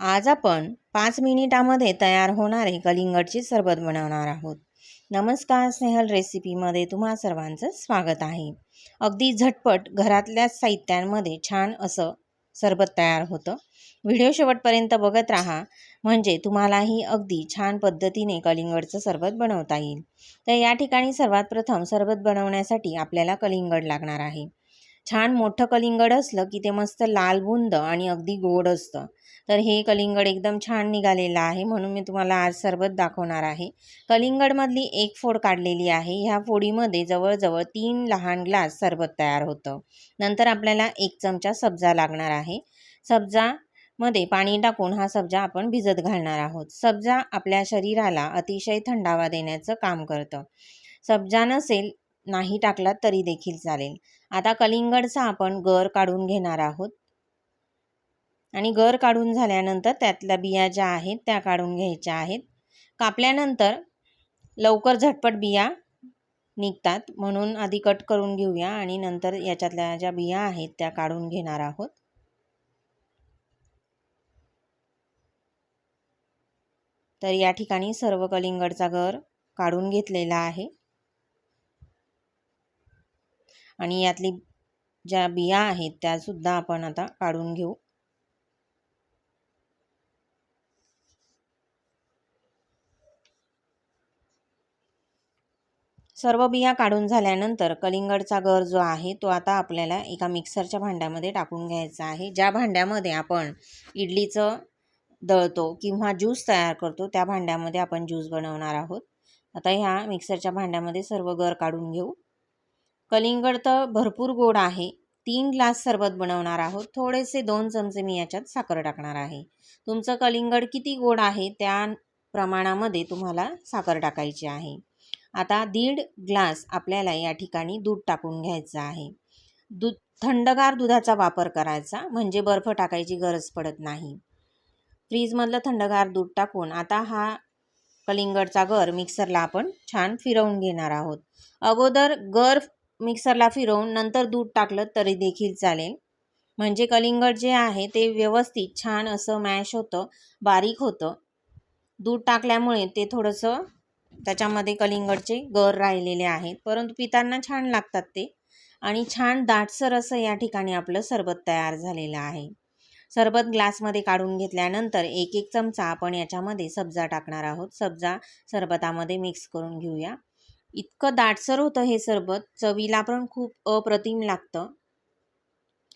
आज आपण पाच मिनिटामध्ये तयार होणारे कलिंगडचे सरबत बनवणार आहोत. नमस्कार स्नेहल रेसिपीमध्ये तुम्हा सर्वांचं स्वागत आहे. अगदी झटपट घरातल्या साहित्यांमध्ये छान असं सरबत तयार होतं. व्हिडिओ शेवटपर्यंत बघत राहा म्हणजे तुम्हालाही अगदी छान पद्धतीने कलिंगडचं सरबत बनवता येईल. तर या ठिकाणी सर्वात प्रथम सरबत बनवण्यासाठी आपल्याला कलिंगड लागणार आहे. छान मोठं कलिंगड असलं की ते मस्त लाल बुंद आणि अगदी गोड असतं. तर हे कलिंगड एकदम छान निघालेलं आहे म्हणून मी तुम्हाला आज सरबत दाखवणार आहे. कलिंगडमधली एक फोड काढलेली आहे. ह्या फोडीमध्ये जवळजवळ तीन लहान ग्लास सरबत तयार होतं. नंतर आपल्याला एक चमचा सब्जा लागणार आहे. सब्जामध्ये पाणी टाकून हा सब्जा आपण भिजत घालणार आहोत. सब्जा आपल्या शरीराला अतिशय थंडावा देण्याचं काम करतं. सब्जा नसेल नाही टाकला तरी देखील चालेल. आता कलिंगडचा आपण गर काढून घेणार आहोत. आणि गर काढून झाल्यानंतर त्यातल्या बिया ज्या आहेत त्या काढून घ्यायच्या आहेत. कापल्यानंतर लवकर झटपट बिया निघतात. म्हणून आधी कट करून घेऊया आणि नंतर याच्यातल्या ज्या बिया आहेत त्या काढून घेणार आहोत. तर या ठिकाणी सर्व कलिंगडचा गर काढून घेतलेला आहे. आणि यातली ज्या बिया आहेत त्यासुद्धा आपण आता काढून घेऊ. सर्व बिया काढून झाल्यानंतर कलिंगडचा गर जो आहे तो आता आपल्याला एका मिक्सरच्या भांड्यामध्ये टाकून घ्यायचा आहे. ज्या भांड्यामध्ये आपण इडलीचं दळतो किंवा ज्यूस तयार करतो त्या भांड्यामध्ये आपण ज्यूस बनवणार आहोत. आता ह्या मिक्सरच्या भांड्यामध्ये सर्व गर काढून घेऊ. कलिंगड तर भरपूर गोड आहे. तीन ग्लास सरबत बनवणार आहोत. थोडेसे दोन चमचे मी याच्यात साखर टाकणार आहे. तुमचं कलिंगड किती गोड आहे त्या प्रमाणामध्ये तुम्हाला साखर टाकायची आहे. आता दीड ग्लास आपल्याला या ठिकाणी दूध टाकून घ्यायचं आहे. दूध थंडगार दुधाचा वापर करायचा म्हणजे बर्फ टाकायची गरज पडत नाही. फ्रीजमधलं थंडगार दूध टाकून आता हा कलिंगडचा गर मिक्सरला आपण छान फिरवून घेणार आहोत. अगोदर गर मिक्सरला फिरवून नंतर दूध टाकलं तरी देखील चालेल. म्हणजे कलिंगड जे आहे ते व्यवस्थित छान असं मॅश होतं बारीक होतं. दूध टाकल्यामुळे ते थोडंसं त्याच्यामध्ये कलिंगडचे गर राहिलेले आहेत. परंतु पितांना छान लागतात ते. आणि छान दाटसर असं या ठिकाणी आपलं सरबत तयार झालेलं आहे. सरबत ग्लासमध्ये काढून घेतल्यानंतर एक एक चमचा आपण याच्यामध्ये सब्जा टाकणार आहोत. सब्जा सरबतामध्ये मिक्स करून घेऊया. इतकं दाटसर होतं हे सरबत चवीला पण खूप अप्रतिम लागतं.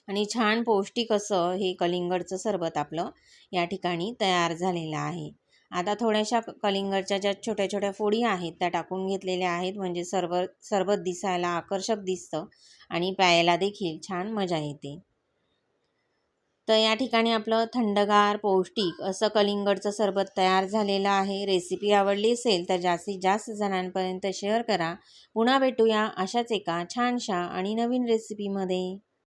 आणि छान पौष्टिक असं हे कलिंगडचं सरबत आपलं या ठिकाणी तयार झालेलं आहे. आता थोड्याशा कलिंगडच्या ज्या छोट्या छोट्या फोडी आहेत त्या टाकून घेतलेल्या आहेत. म्हणजे सर्व सरबत दिसायला आकर्षक दिसतं आणि प्यायला देखील छान मजा येते. तर या ठिकाणी आपलं थंडगार पौष्टिक असं कलिंगडचं सरबत तयार झालेलं आहे. रेसिपी आवडली असेल तर जास्तीत जास्त जणांपर्यंत शेअर करा. पुन्हा भेटूया अशाच एका छानशा आणि नवीन रेसिपीमध्ये.